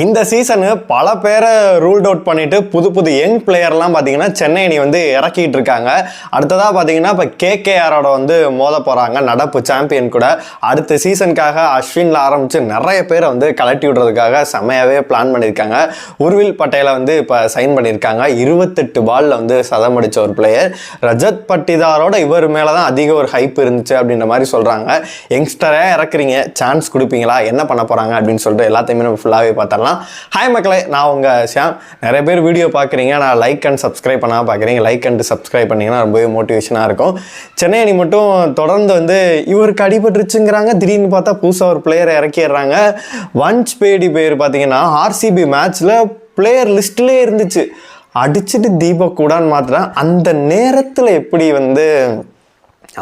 இந்த சீசனு பல பேரை ரூல்ட் அவுட் பண்ணிட்டு புது புது யங் பிளேயர்லாம் பார்த்தீங்கன்னா சென்னை அணி வந்து இறக்கிட்டு இருக்காங்க. அடுத்ததாக பார்த்தீங்கன்னா இப்போ கேகேஆரோட வந்து மோத போகிறாங்க நடப்பு சாம்பியன் கூட. அடுத்த சீசனுக்காக அஸ்வின்ல ஆரம்பித்து நிறைய பேரை வந்து கலட்டி விடுறதுக்காக செம்மையாகவே பிளான் பண்ணியிருக்காங்க. உருவில் பட்டேலை வந்து இப்போ சைன் பண்ணியிருக்காங்க. இருபத்தெட்டு பாலில் வந்து சதம் அடித்த ஒரு பிளேயர் ரஜத் பட்டிதாரோட இவர் மேலே தான் அதிக ஒரு ஹைப் இருந்துச்சு அப்படின்ற மாதிரி சொல்கிறாங்க யங்ஸ்டராக இறக்குறீங்க. சான்ஸ் கொடுப்பீங்களா? என்ன பண்ண போகிறாங்க அப்படின்னு சொல்லிட்டு எல்லாத்தையுமே நம்ம ஃபுல்லாகவே பார்த்தரலாம் ஹாய் மக்களே நான் உங்கள் ஷியாம். நிறைய பேர் வீடியோ பார்க்குறீங்க நான் லைக் அண்ட் சப்ஸ்கிரைப் பண்ணால் பார்க்குறீங்க. லைக் அண்ட் சப்ஸ்கிரைப் பண்ணிங்கன்னா ரொம்பவே மோட்டிவேஷனாக இருக்கும். சென்னை அணி மட்டும் தொடர்ந்து வந்து இவருக்கு அடிபட்டுருச்சுங்கிறாங்க. திடீர்னு பார்த்தா புதுசாக ஒரு பிளேயரை இறக்கிடுறாங்க. வன்ச் பேடி பேர் பார்த்தீங்கன்னா ஆர்சிபி மேட்ச்சில் பிளேயர் லிஸ்ட்லேயே இருந்துச்சு. அடிச்சுட்டு தீபக் கூடான்னு மாத்திரம் அந்த நேரத்தில் எப்படி வந்து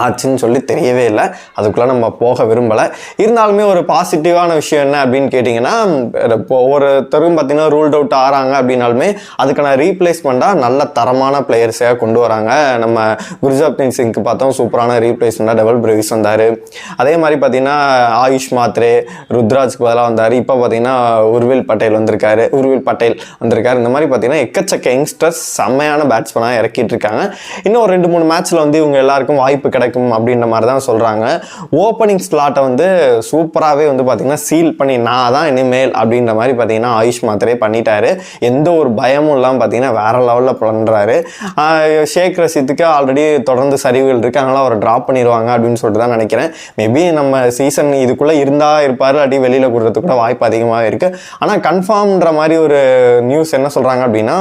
ஆச்சுன்னு சொல்லி தெரியவே இல்லை. அதுக்குள்ளே நம்ம போக விரும்பலை. இருந்தாலுமே ஒரு பாசிட்டிவான விஷயம் என்ன அப்படின்னு கேட்டிங்கன்னா இப்போ ஒவ்வொருத்தரும் பார்த்தீங்கன்னா ரூல்ட் அவுட் ஆகிறாங்க அப்படின்னாலுமே அதுக்கான ரீப்ளேஸ்மெண்ட்டாக நல்ல தரமான பிளேயர்ஸையாக கொண்டு வராங்க. நம்ம குர்ஜாப்தீன் சிங்க்கு பார்த்தோம் சூப்பரான ரீப்ளேஸ்மெண்ட்டாக டெவல் பிரேவிஸ் வந்தார். அதே மாதிரி பார்த்தீங்கன்னா ஆயுஷ் மாத்ரே ருத்ராஜ்க்கு பதிலாக வந்தார். இப்போ பார்த்தீங்கன்னா உர்வில் பட்டேல் வந்திருக்காரு. உர்வில் பட்டேல் வந்திருக்காரு. இந்த மாதிரி பார்த்தீங்கன்னா எக்கச்சக்க யங்ஸ்டர்ஸ் செம்மையான பேட்ஸ்மேனாக இறக்கிட்டு இருக்காங்க. இன்னும் ஒரு ரெண்டு மூணு மேட்ச்சில் வந்து இவங்க எல்லாருக்கும் வாய்ப்பு கிடைக்கும் அப்படின்ற மாதிரி தான் சொல்கிறாங்க ஓப்பனிங் ஸ்லாட்டை வந்து சூப்பராகவே வந்து பார்த்திங்கன்னா சீல் பண்ணி நான் தான் இனிமேல் அப்படின்ற மாதிரி பார்த்தீங்கன்னா ஆயுஷ் மாத்திரே பண்ணிட்டாரு. எந்த ஒரு பயமும் இல்லாமல் பார்த்தீங்கன்னா வேற லெவலில் பண்ணுறாரு ஷேக் ரசித்துக்கு ஆல்ரெடி தொடர்ந்து சரிவுகள் இருக்குது அதனால் அவரை ட்ராப் பண்ணிடுவாங்க அப்படின்னு சொல்லிட்டு தான் நினைக்கிறேன். மேபி நம்ம சீசன் இதுக்குள்ளே இருந்தால் இருப்பார் அடி வெளியில் கொடுறதுக்கு கூட வாய்ப்பு அதிகமாக இருக்குது ஆனால் கன்ஃபார்ம்ன்ற மாதிரி ஒரு நியூஸ் என்ன சொல்கிறாங்க அப்படின்னா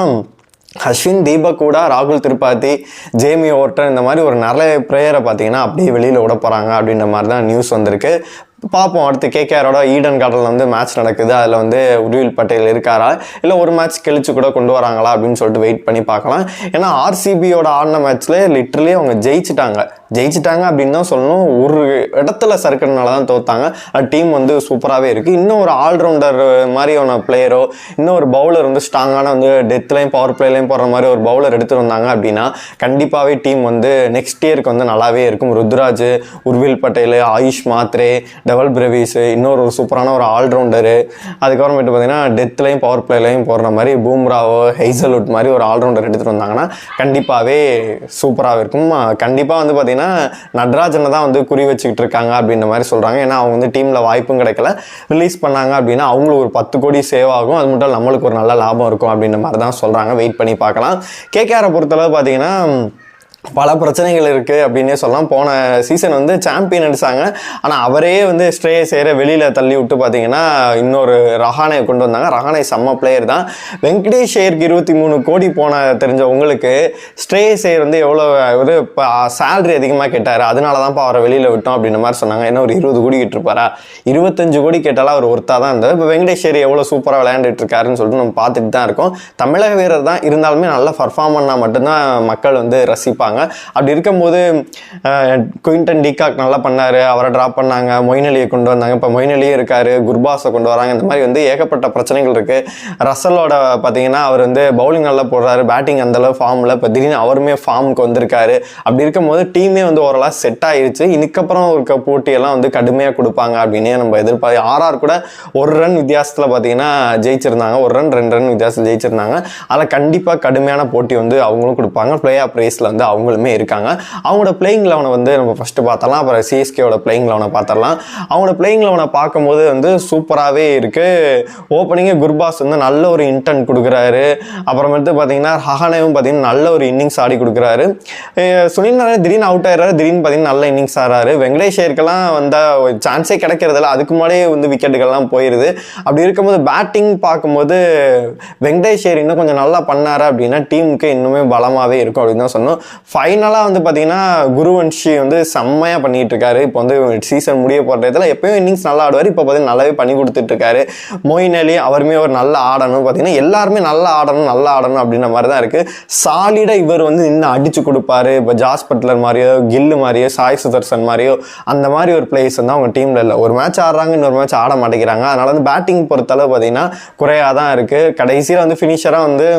அஸ்வின் தீபக் கூட ராகுல் திரிபாதி ஜேமி ஓர்டன் இந்த மாதிரி ஒரு நிறைய பிளேயரை பார்த்தீங்கன்னா அப்படியே வெளியில் விட போகிறாங்க அப்படின்ற மாதிரி தான் நியூஸ் வந்திருக்கு. பார்ப்போம் அடுத்து கேகேஆரோட ஈடன் கார்டனில் வந்து மேட்ச் நடக்குது. அதில் வந்து உருவில் பட்டேல் இருக்காரா? இல்லை ஒரு மேட்ச் கழிச்சு கூட கொண்டு வராங்களா அப்படின்னு சொல்லிட்டு வெயிட் பண்ணி பார்க்கலாம். ஏன்னா ஆர்சிபியோட ஆடின மேட்ச்ல லிட்ரலி அவங்க ஜெயிச்சிட்டாங்க. ஜெயிச்சிட்டாங்க அப்படின்னு தான் சொல்லணும். ஒரு இடத்துல சறுக்கிறதுனால தான் தோத்தாங்க. டீம் வந்து சூப்பராகவே இருக்குது இன்னும் ஒரு ஆல்ரவுண்டர் மாதிரியான பிளேயரோ இன்னும் ஒரு பவுலர் வந்து ஸ்ட்ராங்கான வந்து டெத்லையும் பவர் பிளேலையும் போடுற மாதிரி ஒரு பவுலர் எடுத்துட்டு வந்தாங்க அப்படின்னா கண்டிப்பாகவே டீம் வந்து நெக்ஸ்ட் இயருக்கு வந்து நல்லாவே இருக்கும். ருத்ராஜ் உர்வில் பட்டேல் ஆயுஷ் மாத்ரே டெவல் பிரவீஸ் இன்னொரு ஒரு சூப்பரான ஒரு ஆல்ரவுண்டரு அதுக்கப்புறமேட்டு பார்த்தீங்கன்னா டெத்லையும் பவர் பிளேலையும் போடுற மாதிரி பூம்ராவோ ஹெய்சல்வுட் மாதிரி ஒரு ஆல்ரவுண்டர் எடுத்துகிட்டு வந்தாங்கன்னா கண்டிப்பாகவே சூப்பராக இருக்கும். கண்டிப்பாக வந்து பார்த்தீங்கன்னா நட்ராஜனை தான் வந்து குறி வச்சுக்கிட்டு இருக்காங்க அப்படின்ற மாதிரி சொல்கிறாங்க ஏன்னா அவங்க வந்து டீமில் வாய்ப்பும் கிடைக்கல. ரிலீஸ் பண்ணாங்க அப்படின்னா அவங்களுக்கு ஒரு பத்து கோடி சேவ் ஆகும். அது மட்டும் நம்மளுக்கு ஒரு நல்ல லாபம் இருக்கும் அப்படின்ற மாதிரி தான் சொல்கிறாங்க வெயிட் பண்ணி பார்க்கலாம். கேகேஆரை பொறுத்தளவு பார்த்தீங்கன்னா பல பிரச்சனைகள் இருக்குது அப்படின்னே சொல்லலாம். போன சீசன் வந்து சாம்பியன் அடித்தாங்க ஆனால் அவரே வந்து ஸ்ட்ரே செய்கிற வெளியில் தள்ளி விட்டு பார்த்தீங்கன்னா இன்னொரு ரஹானை கொண்டு வந்தாங்க. ரஹானை செம்ம பிளேயர் தான். வெங்கடேஷ் ஐயருக்கு இருபத்தி மூணு கோடி போன தெரிஞ்ச உங்களுக்கு ஸ்ட்ரே சேர் வந்து எவ்வளோ ஒரு இப்போ சேலரி அதிகமாக கேட்டார். அதனால தான்ப்பா அவரை வெளியில் விட்டோம் அப்படின்ற மாதிரி சொன்னாங்க. என்ன ஒரு இருபது கோடி கேட்டிருப்பாரா? இருபத்தஞ்சு கோடி கேட்டாலும் அவர் ஒருத்தா தான் இருந்தார் இப்போ வெங்கடேஷ் ஷேர் எவ்வளோ சூப்பராக விளையாண்டுட்டு இருக்காருன்னு சொல்லிட்டு நம்ம பார்த்துட்டு தான் இருக்கோம். தமிழக வீரர் தான் இருந்தாலுமே நல்லா பர்ஃபார்ம் பண்ணால் மட்டும்தான் மக்கள் வந்து ரசிப்பாங்க. இருப்பாங்க அப்படி இருக்கும்போது குயின்டன் டிகாக் நல்லா பண்ணார். அவரை ட்ராப் பண்ணாங்க. மொய்னலியை கொண்டு வந்தாங்க. இப்போ மொய்னலியே இருக்கார். குர்பாஸை கொண்டு வராங்க. இந்த மாதிரி வந்து ஏகப்பட்ட பிரச்சனைகள் இருக்குது ரசலோட பார்த்தீங்கன்னா அவர் வந்து பவுலிங் நல்லா போடுறாரு. பேட்டிங் அந்தளவு ஃபார்மில் இப்போ திடீர்னு அவருமே ஃபார்முக்கு வந்திருக்காரு. அப்படி இருக்கும்போது டீமே வந்து ஓரளவு செட் ஆயிடுச்சு இதுக்கப்புறம் இருக்க போட்டியெல்லாம் வந்து கடுமையாக கொடுப்பாங்க அப்படின்னே நம்ம எதிர்பார்த்து ஆர்ஆர் கூட ஒரு ரன் வித்தியாசத்தில் பார்த்தீங்கன்னா ஜெயிச்சிருந்தாங்க. ஒரு ரன் ரெண்டு ரன் வித்தியாசத்தில் ஜெயிச்சிருந்தாங்க. அதில் கண்டிப்பாக கடுமையான போட்டி வந்து அவங்களும் கொடுப்பாங்க. பிளே ஆஃப் ரேஸில் வந்து அவங்களுமே இருக்காங்க. அவங்களோட பிளேயிங் லெவனை வந்து நம்ம ஃபஸ்ட்டு பார்த்தலாம் அப்புறம் சிஎஸ்கேவோட பிளேயிங் லெவனை பார்த்துடலாம். அவங்களோட பிளேயிங் லெவனை பார்க்கும்போது வந்து சூப்பராகவே இருக்குது ஓப்பனிங்கே குர்பாஸ் வந்து நல்ல ஒரு இன்டென்ட் கொடுக்குறாரு. அப்புறமேட்டு பார்த்தீங்கன்னா ஹஹானேவும் பார்த்தீங்கன்னா நல்ல ஒரு இன்னிங்ஸ் ஆடி கொடுக்குறாரு. சுனில் நாராயண் திடீர்னு அவுட் ஆயிடுறாரு. திடீர்னு பார்த்தீங்கன்னா நல்ல இன்னிங்ஸ் ஆடுறாரு. வெங்கடேஷ் ஐயருக்கெல்லாம் வந்த சான்ஸே கிடைக்கிறதில்ல. அதுக்கு முன்னாடியே வந்து விக்கெட்டுகள்லாம் போயிடுது அப்படி இருக்கும்போது பேட்டிங் பார்க்கும்போது வெங்கடேஷ் ஐயர் இன்னும் கொஞ்சம் நல்லா பண்ணார் அப்படின்னா டீமுக்கு இன்னுமே பலமாகவே இருக்கும் அப்படின்னு தான் சொன்னோம் ஃபைனலாக வந்து பார்த்தீங்கன்னா குருவன்ஷி வந்து செம்மையாக பண்ணிகிட்டு இருக்காரு இப்போ வந்து சீசன் முடிய போகிற இடத்துல எப்பயும் இன்னிங்ஸ் நல்லா ஆடுவார். இப்போ பார்த்தீங்கன்னா நல்லாவே பண்ணி கொடுத்துட்ருக்காரு. மொயின் அலி அவருமே ஒரு நல்லா ஆடணும். பார்த்தீங்கன்னா எல்லாருமே நல்லா ஆடணும் நல்லா ஆடணும் அப்படின்ற மாதிரி தான் இருக்குது சாலிடாக இவர் வந்து நின்று அடித்து கொடுப்பாரு. இப்போ ஜாஸ் பட்லர் மாதிரியோ கில்லு மாதிரியோ சாய் சுதர்சன் மாதிரியோ அந்த மாதிரி ஒரு பிளேயர்ஸ் வந்து அவங்க டீமில் இல்லை. ஒரு மேட்ச் ஆடுறாங்க இன்னொரு மேட்ச் ஆட மாட்டேங்கிறாங்க. அதனால் வந்து பேட்டிங் பொறுத்தளவு பார்த்தீங்கன்னா குறையாக தான் இருக்குது கடைசியில் வந்து ஃபினிஷராக வந்து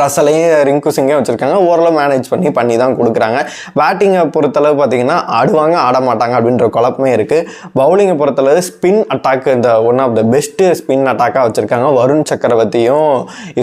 ரசலையும் ரிங்கு சிங்கையும் வச்சுருக்காங்க. ஓரளவு மேனேஜ் பண்ணி பண்ணி தான் கொடுக்குறாங்க. பேட்டிங்கை பொறுத்தளவு பார்த்தீங்கன்னா ஆடுவாங்க ஆட மாட்டாங்க அப்படின்ற குழப்பமே இருக்குது பவுலிங்கை பொறுத்தளவு ஸ்பின் அட்டாக் இந்த one of the best spin அட்டாக்காக வச்சுருக்காங்க. வருண் சக்கரவர்த்தியும்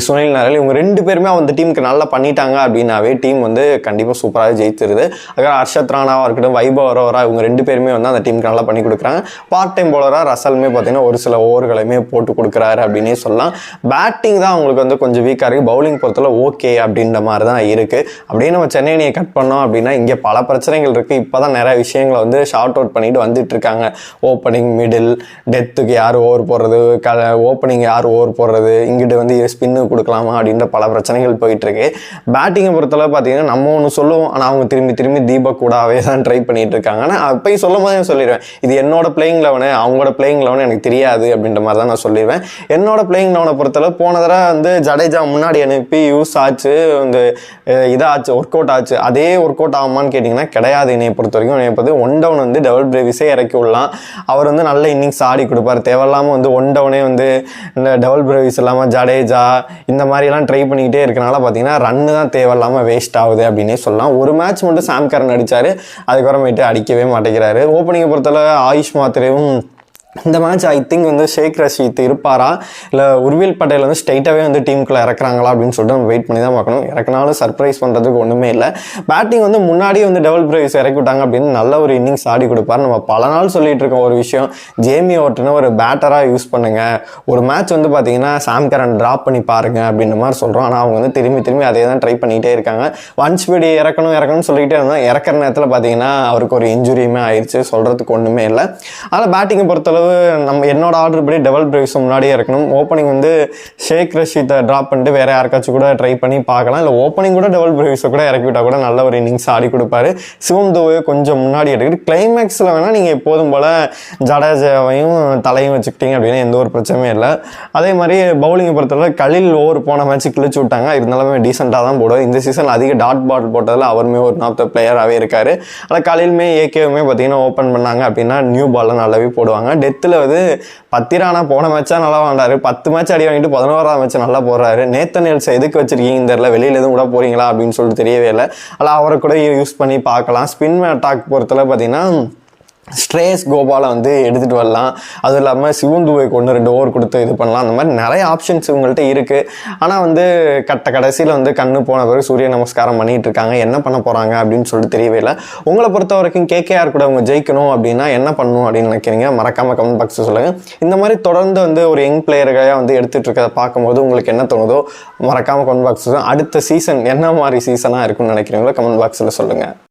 சுனில் நரல் இவங்க ரெண்டு பேருமே அந்த டீமுக்கு நல்லா பண்ணிட்டாங்க அப்படின்னாவே டீம் வந்து கண்டிப்பாக சூப்பராக ஜெயிச்சிருது. அதுக்காக ஹர்ஷத் ராணாவாக இருக்கட்டும் வைபவ் அரோரா இவங்க ரெண்டு பேருமே வந்து அந்த டீமுக்கு நல்லா பண்ணி கொடுக்குறாங்க. பார்ட் டைம் போலராக ரசலுமே பார்த்தீங்கன்னா ஒரு சில ஓவர்களையுமே போட்டு கொடுக்குறாரு அப்படின்னே சொல்லலாம். பேட்டிங் தான் அவங்களுக்கு வந்து கொஞ்சம் வீக்காக இருக்குது பவுலிங் பொறுத்தவரை ஓகே அப்படின்ற மாதிரி தான் இருக்குது அப்படியே நம்ம சென்னை அணியை கட் பண்ணோம் அப்படின்னா இங்கே பல பிரச்சனைகள் இருக்குது இப்போ தான் நிறைய விஷயங்களை வந்து ஷார்ட் அவுட் பண்ணிட்டு வந்துட்டு இருக்காங்க. ஓப்பனிங் மிடில் டெத்துக்கு யார் ஓவர் போடுறது? க ஓப்பனிங் யார் ஓவர் போடுறது? இங்கிட்டு வந்து ஸ்பின்னு கொடுக்கலாமா அப்படின்ற பல பிரச்சனைகள் போயிட்டுருக்கு பேட்டிங்கை பொறுத்தளவு பார்த்தீங்கன்னா நம்ம ஒன்று சொல்லுவோம். ஆனால் அவங்க திரும்பி திரும்பி தீபக் கூடாவே தான் ட்ரை பண்ணிட்டு இருக்காங்க. ஆனால் அப்பயும் சொல்லும் போதே சொல்லிடுவேன். இது என்னோட பிளேயிங் லெவனு அவங்களோட பிளேயிங் லெவனு எனக்கு தெரியாது அப்படின்ற மாதிரி தான் நான் சொல்லிடுவேன். என்னோட பிளேயிங் லெவனை பொறுத்தளவு போன தடவை வந்து ஜடேஜா முன்னாடி அனுப்பி யூஸ் ஆச்சு இந்த இதாச்சு ஒர்க் அவுட் ஆச்சு. அதே ஒர்க் அவுட் ஆகுமான்னு கேட்டிங்கன்னா கிடையாது என்னை பொறுத்த வரைக்கும் என்னை பொறுத்து ஒன் டவுன் வந்து டபுள் பிரேவிஸே இறக்கி விடலாம். அவர் வந்து நல்ல இன்னிங்ஸ் ஆடி கொடுப்பார். தேவையில்லாமல் வந்து ஒன் டவுனே வந்து இந்த டபுள் பிரேவிஸ் இல்லாமல் ஜடேஜா இந்த மாதிரிலாம் ட்ரை பண்ணிக்கிட்டே இருக்கனால பார்த்தீங்கன்னா ரன்னு தான் தேவையில்லாமல் வேஸ்ட் ஆகுது அப்படின்னே சொல்லலாம். ஒரு மேட்ச் மட்டும் சாம்கரன் அடித்தார் அதுக்கப்புறமேட்டு அடிக்கவே மாட்டேங்கிறாரு. ஓப்பனிங்கை பொறுத்தளவு ஆயுஷ் மாத்திரையும் இந்த மேட்ச் ஐ திங்க் வந்து ஷேக் ரஷீத் இருப்பாரா? இல்லை உர்வில் பட்டேல் வந்து ஸ்ட்ரைட்டாகவே வந்து டீமுக்குள்ளே இறக்குறாங்களா அப்படின்னு சொல்லிட்டு நம்ம வெயிட் பண்ணி தான் பார்க்கணும். இறக்குனாலும் சர்ப்ரைஸ் பண்ணுறதுக்கு ஒன்றுமே இல்லை. பேட்டிங் வந்து முன்னாடியே வந்து டபுள் பிரைஸ் இறக்கி விட்டாங்க அப்படின்னு நல்ல ஒரு இன்னிங்ஸ் ஆடி கொடுப்பாரு. நம்ம பல நாள் சொல்லிட்டு இருக்கோம் ஒரு விஷயம். ஜேமி ஓட்டுனா ஒரு பேட்டராக யூஸ் பண்ணுங்கள் ஒரு மேட்ச் வந்து பார்த்தீங்கன்னா சாம் கரன் ட்ராப் பண்ணி பாருங்க அப்படின்ற மாதிரி சொல்கிறோம் ஆனால் அவங்க வந்து திரும்பி திரும்பி அதே தான் ட்ரை பண்ணிகிட்டே இருக்காங்க. ஒன் ஸ்பீடு இறக்கணும் இறக்கணும்னு சொல்லிக்கிட்டே இருந்தோம் இறக்குற நேரத்தில் பார்த்தீங்கன்னா அவருக்கு ஒரு இன்ஜுரியுமே ஆயிடுச்சு சொல்கிறதுக்கு ஒன்றுமே இல்லை. ஆனால் பேட்டிங்கை பொறுத்தளவு நம்ம என்னோட ஆர்டர் படி டபுள் பிரைஸ் முன்னாடியே இறக்கணும் ஓப்பனிங் வந்து ஷேக் ரஷீத்தை ட்ராப் பண்ணிட்டு வேற யாருக்காச்சும் கூட ட்ரை பண்ணி பார்க்கலாம். இல்லை ஓப்பனிங் கூட டபுள் பிரைஸை கூட இறக்கி கூட நல்ல ஒரு இன்னிங்ஸ் ஆடி கொடுப்பாரு. சிவம் துவை கொஞ்சம் முன்னாடி எடுக்கிட்டு கிளைமேக்ஸில் வேணால் நீங்கள் எப்போதும் போல் ஜடேஜாவையும் தலையும் வச்சுக்கிட்டீங்க அப்படின்னா எந்த ஒரு பிரச்சனையும் இல்லை. அதே மாதிரி பவுலிங்கை பொறுத்தவரை கலில் ஓவர் போன மேட்ச் கிழிச்சு விட்டாங்க. இருந்தாலுமே டீசெண்டாக தான் போடுவார். இந்த சீசன் அதிக டாட் பால் போட்டதில் அவருமே ஒரு நாப் த பிளேயராகவே இருக்கார். ஆனால் கலிலுமே ஏகேவுமே பார்த்தீங்கன்னா ஓப்பன் பண்ணாங்க அப்படின்னா நியூ பாலில் நல்லாவே போடுவாங்க. டெத்தில் வந்து பத்திரானா போன மேட்சாக நல்லா வாண்டாரு பத்து மேட்ச் அடி வாங்கிட்டு பதினோராம் மேட்ச் நல்லா போடுறாரு. நேத்தன் எல்ஸ் எதுக்கு வச்சிருக்கீங்க? தெரியல வெளியில எதுவும் கூட போறீங்களா? அப்படின்னு சொல்லிட்டு தெரியவே இல்லை. அதில் அவரை கூட யூஸ் பண்ணி பார்க்கலாம். ஸ்பின் அட்டாக் பொறுத்தல பார்த்தீங்கன்னா ஸ்ட்ரேஸ் கோபாலை வந்து எடுத்துகிட்டு வரலாம். அதுவும் இல்லாமல் சிவந்துவை கொண்டு ரெண்டு ஓவர் கொடுத்து இது பண்ணலாம். அந்த மாதிரி நிறைய ஆப்ஷன்ஸ் இவங்கள்ட்ட இருக்குது ஆனால் வந்து கட்ட கடைசியில் வந்து கண்ணு போன பிறகு சூரிய நமஸ்காரம் பண்ணிகிட்டு இருக்காங்க. என்ன பண்ண போகிறாங்க அப்படின்னு சொல்லிட்டு தெரியவே இல்லை. உங்களை பொறுத்த வரைக்கும் கேகேஆர் கூட அவங்க ஜெயிக்கணும் அப்படின்னா என்ன பண்ணணும் அப்படின்னு நினைக்கிறீங்க? மறக்காமல் கமெண்ட் பாக்ஸில் சொல்லுங்கள் இந்த மாதிரி தொடர்ந்து வந்து ஒரு யங் பிளேயர்களாக வந்து எடுத்துகிட்டு இருக்கிறத பார்க்கும்போது உங்களுக்கு என்ன தோணுதோ மறக்காமல் கமெண்ட் பாக்ஸ் அடுத்த சீசன் என்ன மாதிரி சீசனாக இருக்கும்னு நினைக்கிறீங்களோ கமெண்ட் பாக்ஸில் சொல்லுங்கள்